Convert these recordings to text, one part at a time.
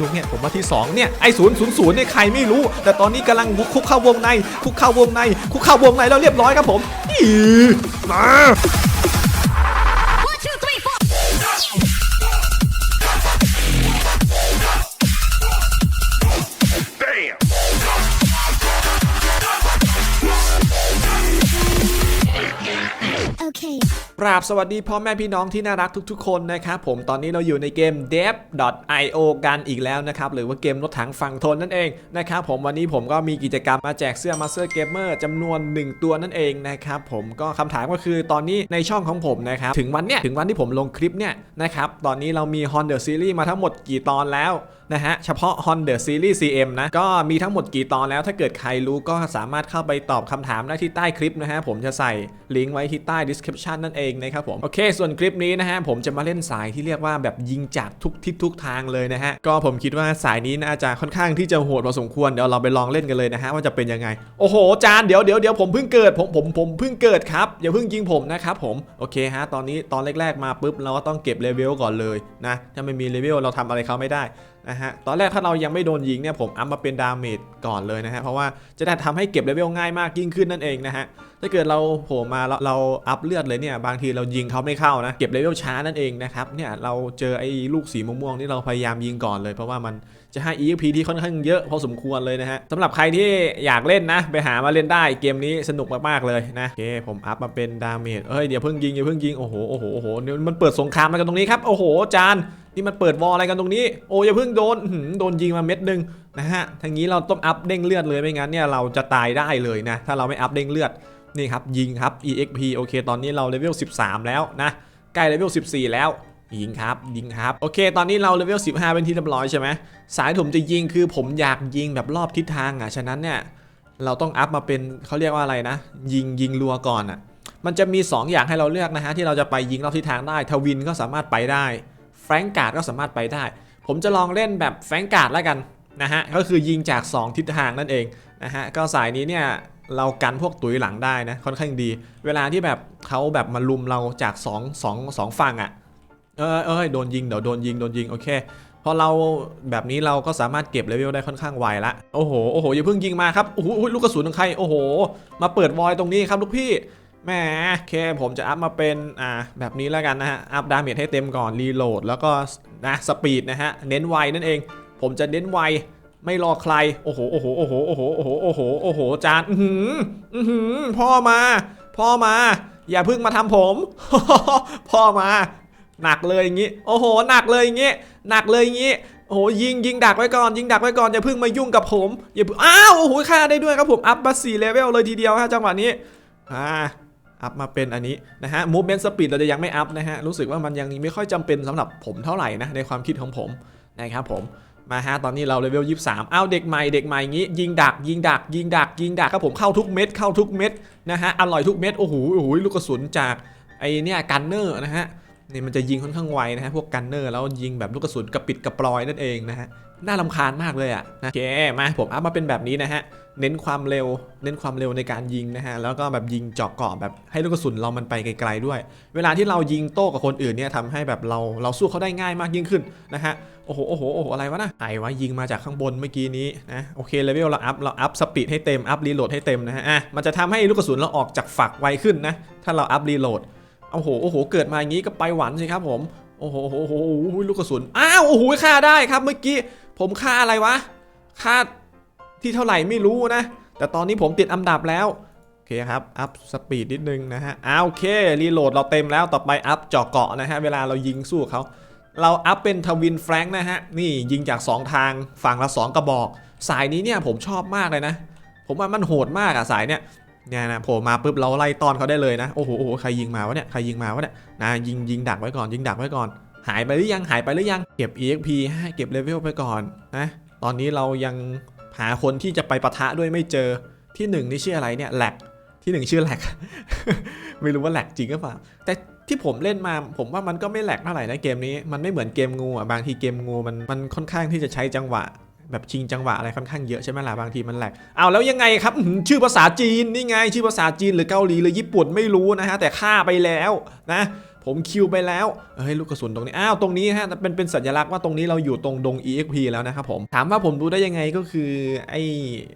ลูกเนี่ยผมว่าที่สองเนี่ยไอ้ศูนย์ศูนย์ศูนย์เนี่ยใครไม่รู้ แต่ตอนนี้กำลังคุกเข้าวงในคุกเข้าวงในคุกเข้าวงในแล้วเรียบร้อยครับผมอีมา ราบสวัสดีพ่อแม่พี่น้องที่น่ารักทุกๆคนนะครับผมตอนนี้เราอยู่ในเกม dev.io กันอีกแล้วนะครับ หรือว่าเกมรถถังฝั่งทนนั่นเองนะครับผมวันนี้ผมก็มีกิจกรรมมาแจกเสื้อ Master Gamer จำนวน 1 ตัวนั่นเองนะครับผมก็คำถามก็คือตอนนี้ในช่องของผมนะครับ ถึงวันเนี้ยถึงวันที่ผมลงคลิปเนี่ยนะครับ ตอนนี้เรามี Honda Series มาทั้งหมดกี่ตอนแล้วนะฮะเฉพาะ Honda Series CM นะก็มีทั้งหมดกี่ตอนแล้ว ถ้าเกิดใครรู้ก็สามารถเข้าไปตอบคำถามได้ที่ใต้คลิปนะฮะผมจะใส่ลิงก์ไว้ที่ใต้ description นั่นเองนะครับผมโอเค ส่วนคลิปนี้นะฮะผมจะมาเล่นสายที่เรียกว่าแบบยิงจากทุกทิศทุกทางเลยนะฮะก็ผมคิดว่าสายนี้น่าจะค่อนข้างที่จะโหดพอสมควรเดี๋ยวเราไปลองเล่นกันเลยนะฮะว่าจะเป็นยังไงโอ้โหจานเดี๋ยวเดี๋ยวเดี๋ยวผมเพิ่งเกิดผมผมผมเพิ่งเกิดครับอย่าเพิ่งยิงผมนะครับผมโอเคฮะตอนนี้ตอนแรกๆมาปุ๊บเราก็ต้องเก็บเลเวลก่อนเลยนะถ้าไม่มีเลเวลเราทำอะไรเขาไม่ได้นะฮะตอนแรกถ้าเรายังไม่โดนยิงเนี่ยผมอัพมาเป็นดาเมจก่อนเลยนะฮะเพราะว่าจะได้ทำให้เก็บเลเวลง่ายมากยิ่งขึ้นนั่นเองนะฮะ ถ้าเกิดเราโผล่มาเราเราอัพเลือดเลยเนี่ยบางทีเรายิงเขาไม่เข้านะ เก็บเลเวลช้านั่นเองนะครับเนี่ยเราเจอไอ้ลูกสีม่วงๆนี่เราพยายามยิงก่อนเลยเพราะว่ามันจะให้ EXP ที่ค่อนข้างเยอะพอสมควรเลยนะฮะสำหรับใครที่อยากเล่นนะ ไปหามาเล่นได้เกมนี้สนุกมากๆเลยนะโอเคผมอัพมาเป็นดาเมจเอ้ยเดี๋ยวเพิ่งยิงอย่าเพิ่งยิงโอ้โหโอ้โหโอ้โหเดี๋ยวมันเปิดสงครามอะไรกันตรงนี้ครับโอ้โหจานนี่มันเปิดวอลอะไรกันตรงนี้ โอ้อย่าเพิ่งโดนโดนยิงมาเม็ดหนึงนะฮะทางนี้เราต้องอัพเด้งเลือดเลยไม่งั้นเนี่ยเราจะตายได้เลยนะถ้าเราไม่อัพเด้งเลือด นี่ครับยิงครับ EXP โอเค ตอนนี้เราเลเวล 13 แล้วนะ ใกล้เลเวล 14 แล้วยิงครับยิงครับ โอเค ตอนนี้เราเลเวล 15 เป็นที่เรียบร้อยใช่ไหมสายผมจะยิงคือผมอยากยิงแบบรอบทิศทางอะฉะนั้นเนี่ยเราต้องอัพมาเป็นเขาเรียกว่าอะไรนะ ยิงยิงรัวก่อนอะมันจะมี 2 อย่างให้เราเลือกนะฮะที่เราจะไปยิงรอบทิศทางได้ทวินก็สามารถไปได้แฟรงการ์ดก็สามารถไปได้ ผมจะลองเล่นแบบแฟรงการ์ดแล้วกันนะฮะก็คือยิงจาก 2 ทิศทางนั่นเองนะฮะก็สายนี้เนี่ย เรากันพวกตุ๋ยหลังได้นะค่อนข้างดี เวลาที่แบบเขาแบบมาลุมเราจาก2 2 2ฝั่งอะ่ะเออเอยโดนยิงเดี๋ยวโดนยิงโดนยิงโอเคพอเราแบบนี้เราก็สามารถเก็บเลเวลได้ค่อนข้างไวละโอ้โหโอ้โหอย่าเพิ่งยิงมาครับโอ้โหลูกกระสุนของใครโอ้โห มาเปิดวอยตรงนี้ครับลูกพี่แหมโอเคผมจะอัพมาเป็นอ่าแบบนี้แล้วกันนะฮะอัพดาเมจให้เต็มก่อนรีโหลดแล้วก็นะสปีดนะฮะเน้นไวนั่นเอง ผมจะเน้นไว ไม่รอใคร โอ้โห โอ้โห โอ้โห โอ้โห โอ้โห โอ้โห โอ้โห จาน อือหืออือหือพ่อมา พ่อมา อย่าเพิ่งมาทำผม พ่อมา หนักเลยอย่างงี้ โอ้โห หนักเลยอย่างงี้ หนักเลยอย่างงี้ โอ้โห ยิง ยิงดักไว้ก่อน ยิงดักไว้ก่อน อย่าเพิ่งมายุ่งกับผม อย่าพิ่งอ้าว โอ้โห ฆ่าได้ด้วยครับผม อัพมา4เลเวลเลยทีเดียวฮะจังหวะนี้ อ่าอัพมาเป็นอันนี้นะฮะ movement speed เราจะยังไม่อัพนะฮะ รู้สึกว่ามันยังไม่ค่อยจำเป็นสำหรับผมเท่าไหร่นะ ในความคิดของผมนะครับผม มาฮะตอนนี้เราเลเวล23อ้าวเด็กใหม่เด็กใหม่งี้ยิงดัก ยิงดัก ยิงดัก ยิงดักครับผมเข้าทุกเม็ดเข้าทุกเม็ดนะฮะอร่อยทุกเม็ดโอ้โหโอ้โหลูกกระสุนจากไอเนี่ยกันเนอร์นะฮะนี่มันจะยิงค่อนข้างไวนะฮะพวกกันเนอร์แล้วยิงแบบลูกกระสุนกระปิดกระปลอยนั่นเองนะฮะน่ารำคาญมากเลยอะนะโอเคมาผมอัพมาเป็นแบบนี้นะฮะ เน้นความเร็ว เน้นความเร็วในการยิงนะฮะ แล้วก็แบบยิงเจาะเกาะแบบให้ลูกกระสุนเรามันไปไกลๆด้วย เวลาที่เรายิงโต้กับคนอื่นเนี่ยทำให้แบบเราเราสู้เขาได้ง่ายมากยิ่งขึ้นนะฮะ โอ้โห โอ้โห โอ้โห อะไรวะนะไอวะยิงมาจากข้างบนเมื่อกี้นี้นะ โอเค เลเวลเราอัพ เราอัพสปีดให้เต็ม อัพรีโหลดให้เต็มนะฮะ อะ มันจะทำให้ลูกกระสุนเราออกจากฝักไวขึ้นนะ ถ้าเราอัพรีโหลด โอ้โห โอ้โห เกิดมาอย่างนี้ก็ไปหวันสิครับผม โอ้โห โอ้โหโอ้โหโอ้โหลูกกระสุน อ้าว โอ้โห ฆ่าได้ครับเมื่อกี้ ผมฆ่าอะไรวะ ฆ่า ที่เท่าไหร่ไม่รู้นะ แต่ตอนนี้ผมติดอันดับแล้ว โอเคครับ อัพสปีดนิดนึงนะฮะอ้าโอเค รีโหลดเราเต็มแล้ว ต่อไปอัพเจาะเกาะนะฮะ เวลาเรายิงสู้เขา เราอัพเป็นทวินแฟรงค์นะฮะ นี่ยิงจาก 2 ทาง ฝั่งละ 2 กระบอก สายนี้เนี่ยผมชอบมากเลยนะ ผมว่ามันโหดมากอะสายเนี่ยเนี่ยนะโผล่มาปุ๊บเราไล่ตอนเขาได้เลยนะ โอ้โหโอ้โหใครยิงมาวะเนี่ย ใครยิงมาวะเนี่ย นะยิงยิงดักไว้ก่อน ยิงดักไว้ก่อน หายไปหรือยัง หายไปหรือยัง เก็บ EXP ให้เก็บเลเวลไปก่อนนะ ตอนนี้เรายัง หาคนที่จะไปปะทะด้วยไม่เจอที่หนึ่งนี่ชื่ออะไรเนี่ยแหลกที่หนึ่งชื่อแหลก ไม่รู้ว่าแหลกจริงหรือเปล่า แต่ที่ผมเล่นมาผมว่ามันก็ไม่แหลกเท่าไหร่นะเกมนี้ มันไม่เหมือนเกมงูอะบางทีเกมงูมันมันค่อนข้างที่จะใช้จังหวะ แบบชิงจังหวะอะไรค่อนข้างเยอะใช่ไหมล่ะบางทีมันแหลกเอาแล้วยังไงครับ ชื่อภาษาจีนนี่ไง ชื่อภาษาจีนหรือเกาหลีหรือญี่ปุ่นไม่รู้นะฮะแต่ฆ่าไปแล้วนะ ผมคิวไปแล้วเฮ้ยลูกกระสุนตรงนี้อ้าวตรงนี้ฮะเป็นเป็นสัญลักษณ์ว่าตรงนี้เราอยู่ตรงดง EXP แล้วนะครับผมถามว่าผมรู้ได้ยังไงก็คือไอ้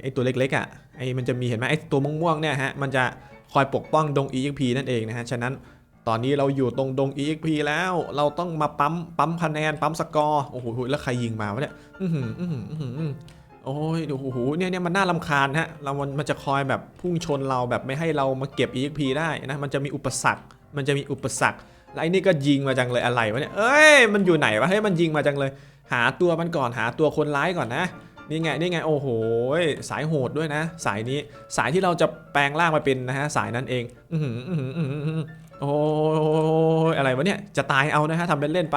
ไอ้ตัวเล็กๆอะไอ้มันจะมีเห็นไหมไอ้ตัวม่วงๆเนี่ยฮะมันจะคอยปกป้องดง EXP นั่นเองนะฮะฉะนั้นตอนนี้เราอยู่ตรงดง EXP แล้ว เราต้องมาปั๊มปั๊มคะแนนปั๊มสกอร์โอ้โหแล้วใครยิงมาวะเนี่ยอือหืออื้อหืออื้อหือโอ้ยโอ้โหเนี่ยเนี่ยมันน่ารำคาญฮะเรามันมันจะคอยแบบพุ่งชนเราแบบไม่ให้เรามาเก็บ EXP ได้นะมันจะมีอุปสรรค มันจะมีอุปสรรค แล้วไอ้นี่ก็ยิงมาจังเลยอะไรวะเนี่ย เอ้ย มันอยู่ไหนวะ เฮ้ย มันยิงมาจังเลย หาตัวมันก่อน หาตัวคนร้ายก่อนนะ นี่ไง นี่ไง โอ้โห สายโหดด้วยนะ สายนี้ สายที่เราจะแปลงร่างมาเป็นนะฮะ สายนั้นเอง อือหืออือหืออือหืออื้อหือโอ้อะไรวะเนี่ย จะตายเอานะฮะทำเป็นเล่นไป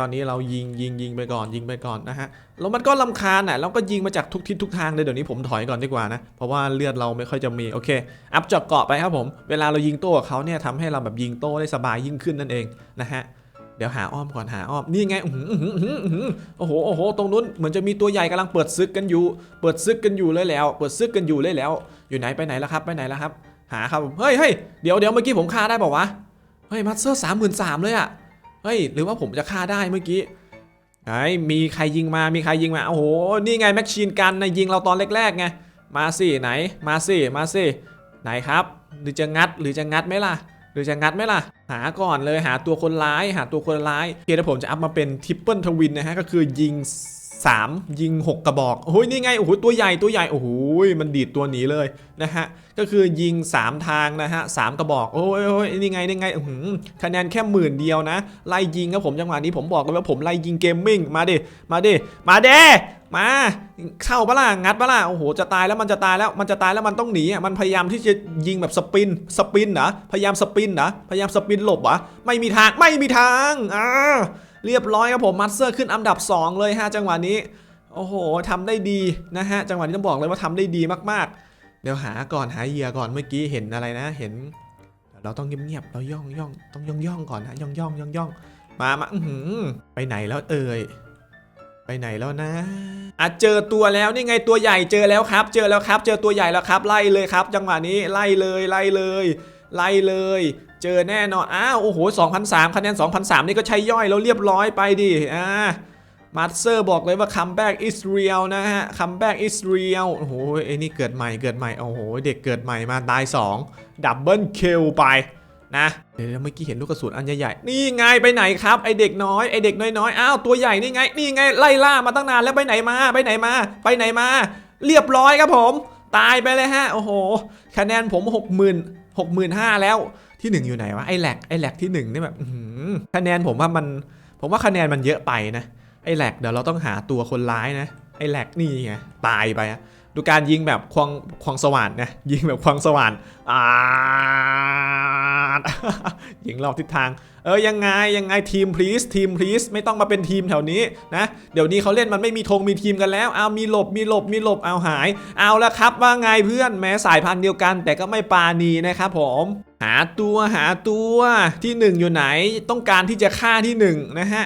ตอนนี้เรายิงยิงยิงไปก่อนยิงไปก่อนนะฮะแล้วมันก็ลำคาญอะเราก็ยิงมาจากทุกทิศทุกทางเลยเดี๋ยวนี้ผมถอยก่อนดีกว่านะเพราะว่าเลือดเราไม่ค่อยจะมีโอเคอัพจาะเกาะไปครับผมเวลาเรายิงโต้กับเขาเนี่ยทำให้เราแบบยิงโต้ได้สบายยิ่งขึ้นนั่นเองนะฮะเดี๋ยวหาอ้อมก่อนหาอ้อมนี่ไงโอ้โหโอ้โหตรงนู้นเหมือนจะมีตัวใหญ่กำลังเปิดซึกกันอยู่ เปิดซึกกันอยู่เลยแล้ว เปิดซึกกันอยู่เลยแล้ว อยู่ไหนไปไหนแล้วครับไปไหนแล้วครับ หาครับเฮ้ยเฮ้ยเดี๋ยวเดี๋ยวเมื่อกี้ผมฆ่าได้ป่าวะเฮ้ยมัตเซอร์สามหมื่นสามเลยอะ เฮ้ยหรือว่าผมจะฆ่าได้เมื่อกี้ไอ้มีใครยิงมามีใครยิงมาโอ้โหนี่ไงแม็กชีนกันนะยิงเราตอนแรกๆไงมาสิไหนมาสิมาสิไหนครับ หรือจะงัดหรือจะงัดไหมล่ะ หรือจะงัดไหมล่ะ หาก่อนเลยหาตัวคนร้าย หาตัวคนร้ายเคเดี๋ยวผมจะอัพมาเป็นทริปเปิลทวินนะฮะก็คือยิง 3 ยิง 6 กระบอกโอ้ยนี่ไงโอ้โหตัวใหญ่ตัวใหญ่โอ้โหมันดีดตัวหนีเลยนะฮะก็คือยิง 3 ทางนะฮะสามกระบอกโอ้ยโอ้ยนี่ไงนี่ไงคะแนนแค่หมื่นเดียวนะไล่ยิงครับผมจังหวะนี้ผมบอกเลยว่าผมไล่ยิงเกมมิ่งมาดิมาดิมาเด้มาเข้าปะล่ะงัดปะล่ะโอ้โหจะตายแล้วมันจะตายแล้วมันจะตายแล้วมันต้องหนีอะมันพยายามที่จะยิงแบบสปินสปินเหรอพยายามสปินเหรอพยายามสปินหลบเหรอไม่มีทางไม่มีทางอ่า เรียบร้อยครับผมมัตเซอร์ขึ้นอันดับ 2 เลยฮะจังหวะนี้ โอ้โหทำได้ดีนะฮะจังหวะนี้ต้องบอกเลยว่าทำได้ดีมากๆ เดี๋ยวหาก่อนหาเหยื่อก่อนเมื่อกี้เห็นอะไรนะ เห็น เราต้องเงียบๆเราย่องย่องต้องย่องย่องก่อนนะย่องย่องย่องย่องมามาไปไหนแล้วเอ่ยไปไหนแล้วนะอะเจอตัวแล้วนี่ไงตัวใหญ่เจอแล้วครับ เจอแล้วครับ เจอตัวใหญ่แล้วครับ ไล่เลยครับ จังหวะนี้ไล่เลยไล่เลย ไล่เลย เจอแน่นอน อ้าว โอ้โห2,003คะแนน2,003 นี่ก็ใช้ย่อยแล้วเรียบร้อยไปดิ อ่ามาสเตอร์บอกเลยว่า comeback is real นะฮะ comeback is real โอ้โหไอ้นี่เกิดใหม่เกิดใหม่ โอ้โห เด็กเกิดใหม่มาตาย 2 ดับเบิลคิลไปนะเดี๋ยวเมื่อกี้เห็นลูกกระสุนอันใหญ่ๆ นี่ไงไปไหนครับ ไอเด็กน้อยไอเด็กน้อยๆ อ้าว ตัวใหญ่นี่ไง นี่ไงไล่ล่ามาตั้งนานแล้วไปไหนมา ไปไหนมา ไปไหนมา เรียบร้อยครับผม ตายไปเลยฮะ โอ้โห คะแนนผม 60,000 65,000แล้ว ที่หนึ่งอยู่ไหนวะไอแหลกไอแหลกที่หนึ่งนี่แบบคะแนนผมว่ามันผมว่าคะแนนมันเยอะไปนะไอ้แหลกเดี๋ยวเราต้องหาตัวคนร้ายนะไอ้แหลกนี่ไงตายไปอะ ดูการยิงแบบควงควงสว่านนะยิงแบบควงสว่านอ่ายิงรอบทิศทาง เออยังไงยังไงทีมพลีสทีมพลีสไม่ต้องมาเป็นทีมแถวนี้นะเดี๋ยวนี้เขาเล่นมันไม่มีธงมีทีมกันแล้วเอามีหลบมีหลบมีหลบเอาหาย เอาละครับว่าไงเพื่อนแม้สายพันธุ์เดียวกัน แต่ก็ไม่ปาณีนะครับผมหาตัวหาตัวที่หนึ่งอยู่ไหน ต้องการที่จะฆ่าที่หนึ่งนะฮะ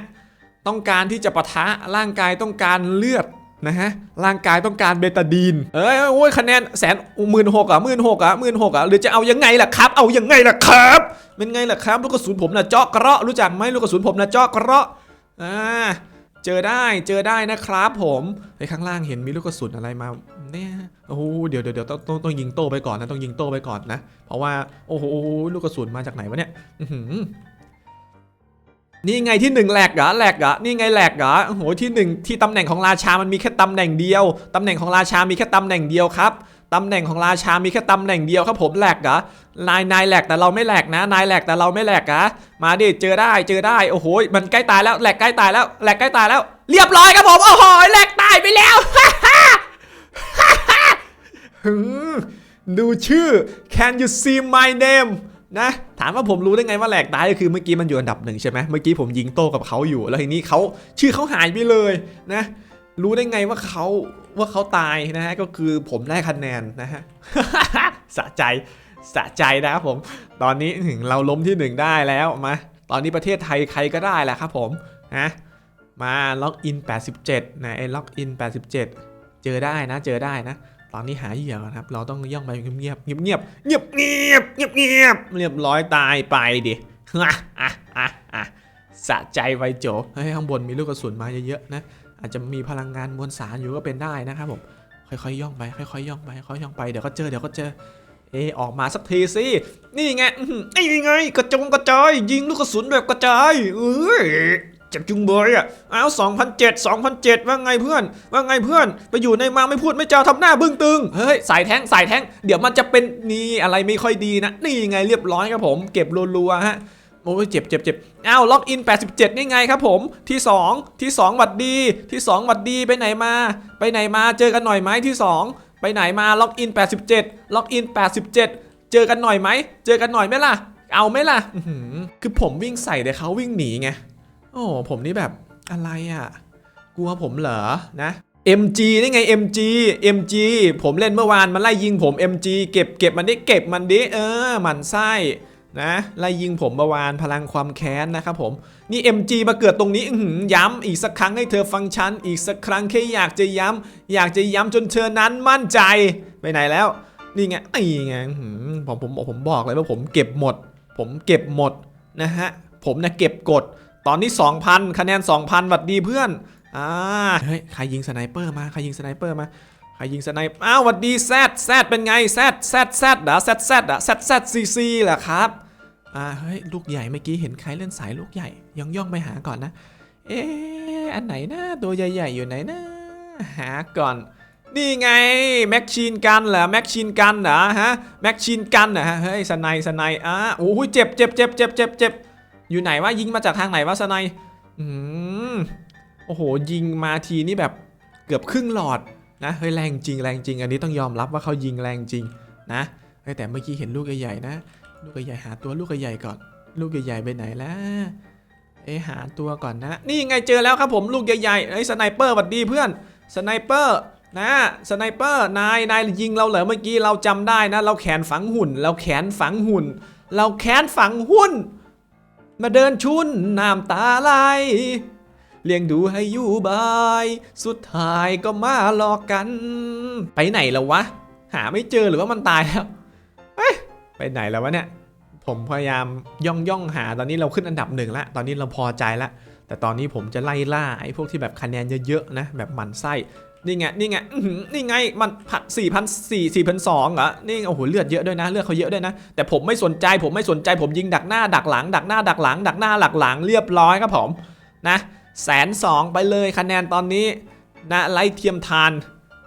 ต้องการที่จะปะทะร่างกายต้องการเลือด นะฮะร่างกายต้องการเบตาดีน เอ้ยโอ้ยคะแนนแสนหมื่นหกอะหมื่นหกอะหมื่นหกอะหรือจะเอายังไงล่ะครับ เอายังไงล่ะครับ เป็นไงล่ะครับ ลูกกระสุนผมนะเจาะกระเราะรู้จักไหมลูกกระสุนผมนะเจาะกระเราะอ่าเจอได้เจอได้นะครับผมไอ้ข้างล่างเห็นมีลูกกระสุนอะไรมาเนี่ยโอ้โหเดี๋ยวเดี๋ยวเดี๋ยวต้องต้องต้องยิงโต้ไปก่อนนะต้องยิงโต้ไปก่อนนะ เพราะว่าโอ้โหลูกกระสุนมาจากไหนวะเนี่ยอื้อหือ นี่ไงที่หนึ่งแหลกเหรอแหลกเหรอนี่ไงแหลกเหรอโอ้โหที่หนึ่งที่ตำแหน่งของราชามันมีแค่ตำแหน่งเดียวตำแหน่งของราชามีแค่ตำแหน่งเดียวครับตำแหน่งของราชามีแค่ตำแหน่งเดียวครับผมแหลกเหรอนายนายแหลกแต่เราไม่แหลกนะ นายแหลกแต่เราไม่แหลกนะมาดิเจอได้เจอได้โอ้โหมันใกล้ตายแล้วแหลกใกล้ตายแล้วแหลกใกล้ตายแล้ว เรียบร้อยครับผมโอ้โหแหลกตายไปแล้วดูชื่อ Can you see my name นะถามว่าผมรู้ได้ไงว่าแหลกตายก็คือเมื่อกี้มันอยู่อันดับหนึ่งใช่ไหมเมื่อกี้ผมยิงโต้กับเขาอยู่ แล้วทีนี้เขาชื่อเขาหายไปเลยนะ รู้ได้ไงว่าเขาว่าเขาตายนะฮะก็คือผมได้คะแนนนะฮะสะใจสะใจนะครับผม ตอนนี้ถึงเราล้มที่หนึ่งได้แล้วมาตอนนี้ประเทศไทยใครก็ได้แหละครับผมนะมาล็อกอิน 87 นะไอ้ล็อกอิน 87 เจอได้นะ เจอได้นะ ตอนนี้หาเหยื่อก่อนครับ เราต้องย่องไปเงียบเงียบเงียบเงียบเงียบเงียบเงียบเรียบร้อยตายไปดิอะอะอะอะสะใจไวโจเฮ้ยข้างบนมีลูกกระสุนมาเยอะๆนะ อาจจะมีพลังงานมวลสารอยู่ก็เป็นได้นะครับผม ค่อยๆย่องไป ค่อยๆย่องไป ค่อยๆย่องไป เดี๋ยวก็เจอ เดี๋ยวก็เจอ เอออกมาสักทีสิ นี่ไงนี่ไง กระจงกระจาย ยิงลูกกระสุนแบบกระจายเอ้ย จ็บจุงเบยอะเอา2007 2007ว่าไงเพื่อน ว่าไงเพื่อน ไปอยู่ในมาไม่พูดไม่เจ้าทำหน้าบึ้งตึง เฮ้ย สายแท้งสายแท้ง เดี๋ยวมันจะเป็นนี่อะไรไม่ค่อยดีนะ นี่ไงเรียบร้อยครับผม เก็บรัวๆฮะโอ้ยเจ็บเจ็บเจ็บอ้าวล็อกอิน 87 นี่ไงครับผมที่ 2 ที่ 2 หวัดดี ที่ 2 หวัดดีไปไหนมา ไปไหนมาเจอกันหน่อยไหมที่ 2 ไปไหนมาล็อกอิน 87 ล็อกอิน 87 เจอกันหน่อยไหมเจอกันหน่อยไหมล่ะ เอาไหมล่ะคือผมวิ่งใส่แต่เขาวิ่งหนีไง โอ้ผมนี่แบบอะไรอะ กลัวผมเหรอนะ MG นี่ไง MG MG ผมเล่นเมื่อวานมันไล่ยิงผม MG เก็บเก็บมันดิเก็บมันดิเออหมันไส้นะไล่ยิงผมเมื่อวานพลังความแค้นนะครับผมนี่ MG มาเกิดตรงนี้ย้ำอีกสักครั้งให้เธอฟังฉันอีกสักครั้งแค่อยากจะย้ำอยากจะย้ำจนเธอนั้นมั่นใจไปไหนแล้วนี่ไงนี่ไงอื้อหือผมผมผมบอกเลยว่าผมเก็บหมด ผมเก็บหมดนะฮะผมนะเก็บกด ตอนนี้ 2,000 คะแนน 2,000หวัดดีเพื่อน อ่า เฮ้ย ใครยิงสไนเปอร์มา ใครยิงสไนเปอร์มา ใครยิงสไนเปอร์อ้าวหวัดดีแซดแซดเป็นไงแซดแซดแซดเหรอแซดแซดอะแซดแซดซีซีเหรอครับ อ่า เฮ้ย ลูกใหญ่เมื่อกี้เห็นใครเล่นสายลูกใหญ่ ย่องย่องไปหาก่อนนะ เอ๊ะ อันไหนนะ ตัวใหญ่ๆอยู่ไหนนะ หาก่อน นี่ไงแม็กชีนกันเหรอแม็กชีนกันเหรอฮะ แม็กชีนกันเหรอฮะ เฮ้ยสไนสไนอะโอ้ยเจ็บเจ็บเจ็บเจ็บเจ็บเจ็บ อยู่ไหนวะยิงมาจากทางไหนวะสไนอืมโอ้โห ยิงมาทีนี่แบบเกือบครึ่งหลอดนะเฮ้ยแรงจริงแรงจริง อันนี้ต้องยอมรับว่าเขายิงแรงจริงนะเฮ้ยแต่เมื่อกี้เห็นลูกใหญ่ๆนะ ลูกใหญ่หาตัวลูกใหญ่ก่อน ลูกใหญ่ๆไปไหนแล้วเอ้หาตัวก่อนนะ นี่ไงเจอแล้วครับผมลูกใหญ่ๆไอ้สไนเปอร์หวัดดีเพื่อนสไนเปอร์นะสไนเปอร์นายนายยิงเราเหรอเมื่อกี้เราจำได้นะ เราแขนฝังหุ่น เราแขนฝังหุ่น เราแขนฝังหุ่น มาเดินชุนน้ำตาไหลเลี้ยงดูให้อยู่บาย สุดท้ายก็มาหลอกกัน ไปไหนแล้ววะ หาไม่เจอหรือว่ามันตายแล้วไปไหนแล้ววะเนี่ย ผมพยายามย่องย่องหาตอนนี้เราขึ้นอันดับหนึ่งแล้วตอนนี้เราพอใจแล้วแต่ตอนนี้ผมจะไล่ล่าไอ้พวกที่แบบคะแนนเยอะๆนะแบบหมันไส้ นี่ไง นี่ไงนี่ไง มันผัดสี่พันสี่สี่พันสองเหรอ นี่โอ้โห เลือดเยอะด้วยนะ เลือดเขาเยอะด้วยนะ แต่ผมไม่สนใจ ผมไม่สนใจ ผมยิงดักหน้า ดักหลัง ดักหน้า ดักหลัง ดักหน้า หลักหลัง เรียบร้อยครับผม นะแสนสองไปเลยคะแนนตอนนี้นะไล่เทียมทาน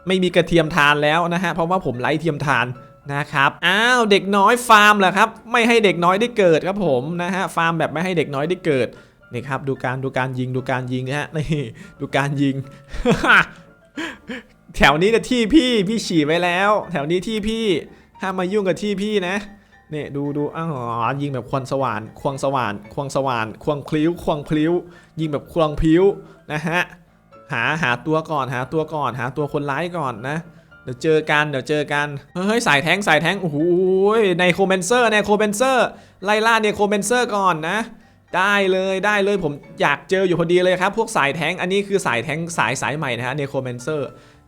ไม่มีกระเทียมทานแล้วนะฮะ เพราะว่าผมไล่เทียมทานนะครับ อ้าว เด็กน้อยฟาร์มเหรอครับ ไม่ให้เด็กน้อยได้เกิดครับผมนะฮะ ฟาร์มแบบไม่ให้เด็กน้อยได้เกิดนี่ครับ ดูการดูการยิงดูการยิงนะฮะ นี่ดูการยิง แถวนี้นะที่พี่พี่ฉี่ไว้แล้ว แถวนี้ที่พี่ห้ามมายุ่งกับที่พี่นะเนี่ยดูดูอ้าวยิงแบบควันสว่านควงสว่านควงสว่านควงพลิ้วควงพลิ้ว ยิงแบบควงพลิ้วนะฮะหาหาตัวก่อนหาตัวก่อน หาตัวคนร้ายก่อนนะเดี๋ยวเจอกันเดี๋ยวเจอกันเฮ้ยสายแทงสายแทงโอ้โหในโคเบนเซอร์ในโคเบนเซอร์ไล่ล่าในโคเบนเซอร์ก่อนนะได้เลยได้เลยผมอยากเจออยู่พอดีเลยครับ พวกสายแทงอันนี้คือสายแทงสายสายใหม่นะฮะเนโคเมนเซอร์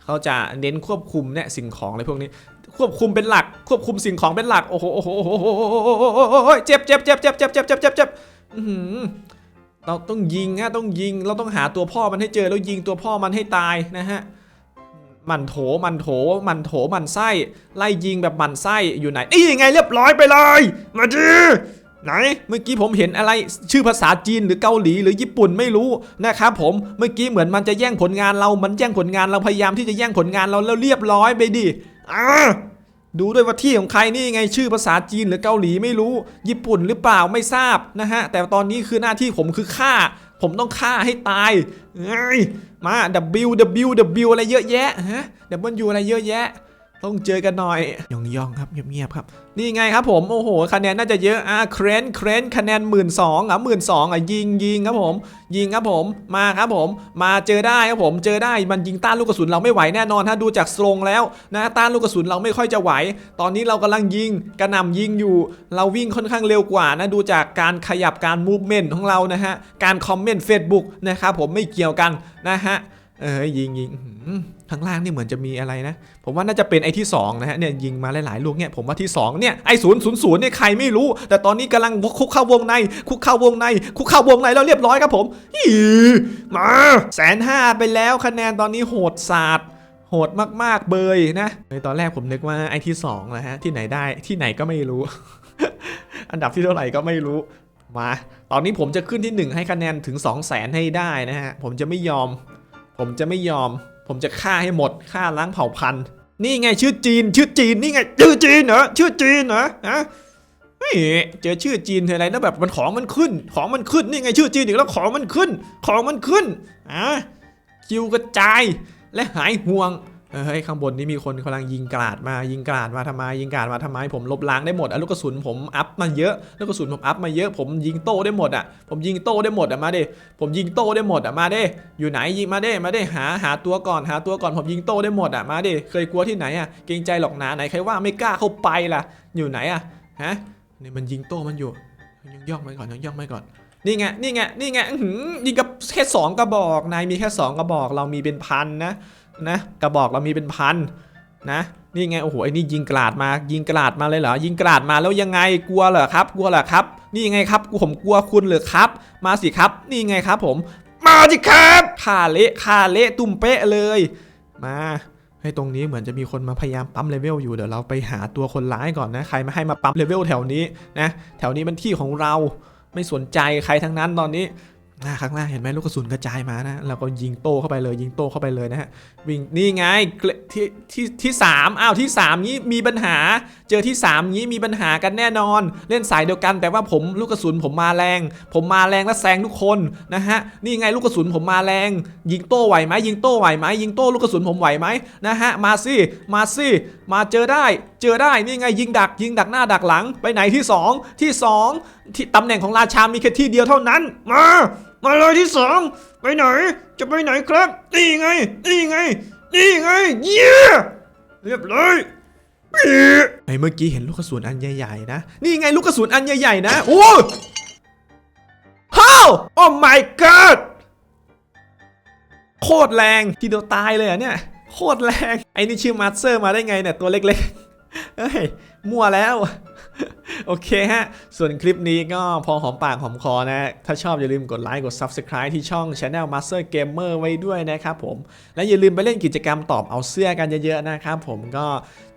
เขาจะเน้นควบคุมเนี่ยสิ่งของอะไรพวกนี้ ควบคุมเป็นหลัก ควบคุมสิ่งของเป็นหลักโอ้โหโอ้โหโอ้โหโอ้โหโอ้โหโอ้โหเจ็บเจ็บเจ็บเจ็บเจ็บเจ็บเจ็บเจ็บเจ็บเราต้องยิงฮะต้องยิงเราต้องหาตัวพ่อมันให้เจอแล้วยิงตัวพ่อมันให้ตายนะฮะมันโถมันโถมันโถมันไส้ ไล่ยิงแบบมันไส้อยู่ไหนนี่ไงเรียบร้อยไปเลย มาดิ ไหนเมื่อกี้ผมเห็นอะไรชื่อภาษาจีนหรือเกาหลีหรือญี่ปุ่นไม่รู้นะครับผมเมื่อกี้เหมือนมันจะแย่งผลงานเรามันแย่งผลงานเราพยายามที่จะแย่งผลงานเราแล้วเรียบร้อยไปดิอ่าดูด้วยว่าที่ของใครนี่ไงชื่อภาษาจีนหรือเกาหลีไม่รู้ ญี่ปุ่นหรือเปล่าไม่ทราบนะฮะ แต่ตอนนี้คือหน้าที่ผมคือฆ่า ผมต้องฆ่าให้ตายมา W W W อะไรเยอะแยะฮะ W อะไรเยอะแยะ ต้องเจอกันหน่อยย่องย่องครับเงียบๆครับ นี่ไงครับผมโอ้โหคะแนนน่าจะเยอะอะเครนเครนคะแนนหมื่นสองอะหมื่นสองอะยิงยิงครับผม ยิงครับผมมาครับผม มาเจอได้ครับผมเจอได้มันยิงต้านลูกกระสุนเราไม่ไหวแน่นอนถ้าดูจากทรงแล้วนะต้านลูกกระสุนเราไม่ค่อยจะไหว ตอนนี้เรากำลังยิงกระหน่ำยิงอยู่ เราวิ่งค่อนข้างเร็วกว่านะดูจากการขยับการมูฟเมนต์ของเรานะฮะการคอมเมนต์ Facebook นะครับผมไม่เกี่ยวกันนะฮะ เออยิงยิงข้างล่างนี่เหมือนจะมีอะไรนะ ผมว่าน่าจะเป็นไอ้ที่สองนะฮะเนี่ยยิงมาหลายๆลูกเนี่ยผมว่าที่สองเนี่ยไอ้ศูนย์ศูนย์ศูนย์เนี่ยใครไม่รู้ แต่ตอนนี้กำลังคุกเข้าวงใน คุกเข้าวงใน คุกเข้าวงในแล้วเรียบร้อยครับผมอีมาแสนห้าไปแล้วคะแนนตอนนี้โหดศาสตร์โหดมากๆเบยนะในตอนแรกผมนึกว่าไอ้ที่สองนะฮะที่ไหนได้ที่ไหนก็ไม่รู้ อันดับที่เท่าไหร่ก็ไม่รู้มา ตอนนี้ผมจะขึ้นที่ 1 ให้คะแนนถึง 2 0 0แสนให้ได้นะฮะผมจะไม่ยอม ผมจะไม่ยอม ผมจะฆ่าให้หมดฆ่าล้างเผ่าพันธุ์ นี่ไงชื่อจีน ชื่อจีนนี่ไงชื่อจีนเหรอชื่อจีนเหรอฮะเฮ้เจอชื่อจีนทีไรแล้วแบบมันของมันขึ้น ของมันขึ้นนี่ไงชื่อจีนอีกแล้วของมันขึ้น ของมันขึ้นอะคิวกระจายและหายห่วง เฮ้ยข้างบนนี้มีคนกำลังยิงกราดมายิงกราดมาทำไมยิงกราดมาทำไมผมลบล้างได้หมดอะลูกกระสุนผมอัพมาเยอะลูกกระสุนผมอัพมาเยอะผมยิงโต้ได้หมดอะผมยิงโต้ได้หมดอะมาเดิผมยิงโต้ได้หมดอะมาเดิอยู่ไหนยิงมาเดิมาเดิหาหาตัวก่อนหาตัวก่อนผมยิงโต้ได้หมดอะมาเดิเคยกลัวที่ไหนอะเกรงใจหรอกหนาไหนใครว่าไม่กล้าเข้าไปล่ะ อยู่ไหนอะฮะนี่มันยิงโต้มันอยู่ยังย่องไปก่อนยังย่องไปก่อนนี่ไงนี่ไงนี่ไงยิงกับแค่สองกระบอกนายมีแค่สองกระบอกเรามีเป็นพันนะ นะกระบอกเรามีเป็นพันนะนี่ไงโอ้โหไอ้นี่ยิงกราดมายิงกราดมาเลยเหรอยิงกราดมาแล้วยังไงกลัวเหรอครับ กลัวเหรอครับ นี่ไงครับผมกลัวคุณเหรอครับ มาสิครับ นี่ไงครับ ผมมาสิครับข่าเละข่าเละตุ่มเป๊ะเลย มาให้ตรงนี้เหมือนจะมีคนมาพยายามปั๊มเลเวลอยู่เดี๋ยวเราไปหาตัวคนร้ายก่อนนะใครมาให้มาปั๊มเลเวลแถวนี้นะแถวนี้มันที่ของเราไม่สนใจใครทั้งนั้นตอนนี้ หน้าข้างล่าเห็นไหมลูกกระสุนกระจายมานะเราก็ยิงโต้เข้าไปเลยยิงโต้เข้าไปเลยนะฮะวิ่งนี่ไงที่ที่ที่สามอ้าวที่สามนี้มีปัญหา เจอที่สามนี้มีปัญหากันแน่นอน เล่นสายเดียวกัน แต่ว่าผมลูกกระสุนผมมาแรง ผมมาแรงและแซงทุกคนนะฮะนี่ไงลูกกระสุนผมมาแรง ยิงโต้ไหวไหมยิงโต้ไหวไหมยิงโต้ลูกกระสุนผมไหวไหมนะฮะมาสิมาสิมาเจอได้ เจอได้นี่ไงยิงดัก ยิงดักหน้าดักหลังไปไหนที่สองที่สองที่ตำแหน่งของราชามีแค่ที่เดียวเท่านั้นมา มาเลยที่สองไปไหน จะไปไหนครับ นี่ไง นี่ไง นี่ไง เยี่ยเรียบร้อยไอ้เมื่อกี้เห็นลูกกระสุนอันใหญ่ๆนะ นี่ไงลูกกระสุนอันใหญ่ๆนะ โอ้ฮ้าวโอ้ my god โคตรแรงทีเดียวตายเลยอะเนี่ย โคตรแรง ไอ้นี่ชื่อมาสเตอร์มาได้ไงเนี่ย ตัวเล็กๆ เฮ้ย มั่วแล้ว โอเคฮะ ส่วนคลิปนี้ก็พอหอมปากหอมคอนะ ถ้าชอบอย่าลืมกดไลค์ กด Subscribe ที่ช่อง Channel Master Gamer ไว้ด้วยนะครับผม และอย่าลืมไปเล่นกิจกรรมตอบเอาเสื้อกันเยอะๆนะครับผมก็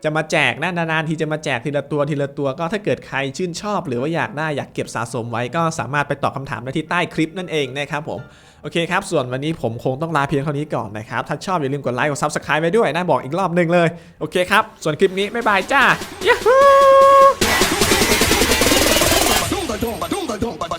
จะมาแจกนะนานๆทีจะมาแจกทีละตัวทีละตัวก็ถ้าเกิดใครชื่นชอบ หรือว่าอยากได้อยากเก็บสะสมไว้ก็สามารถไปตอบคำถามได้ที่ใต้คลิปนั่นเองนะครับผมโอเคครับ ส่วนวันนี้ผมคงต้องลาเพียงเท่านี้ก่อนนะครับ ถ้าชอบอย่าลืมกดไลค์กด Subscribe ไว้ด้วยนะบอกอีกรอบหนึ่งเลย โอเคครับ ส่วนคลิปนี้ บ๊ายบายจ้า Yahoo! Dumba dumba don't, but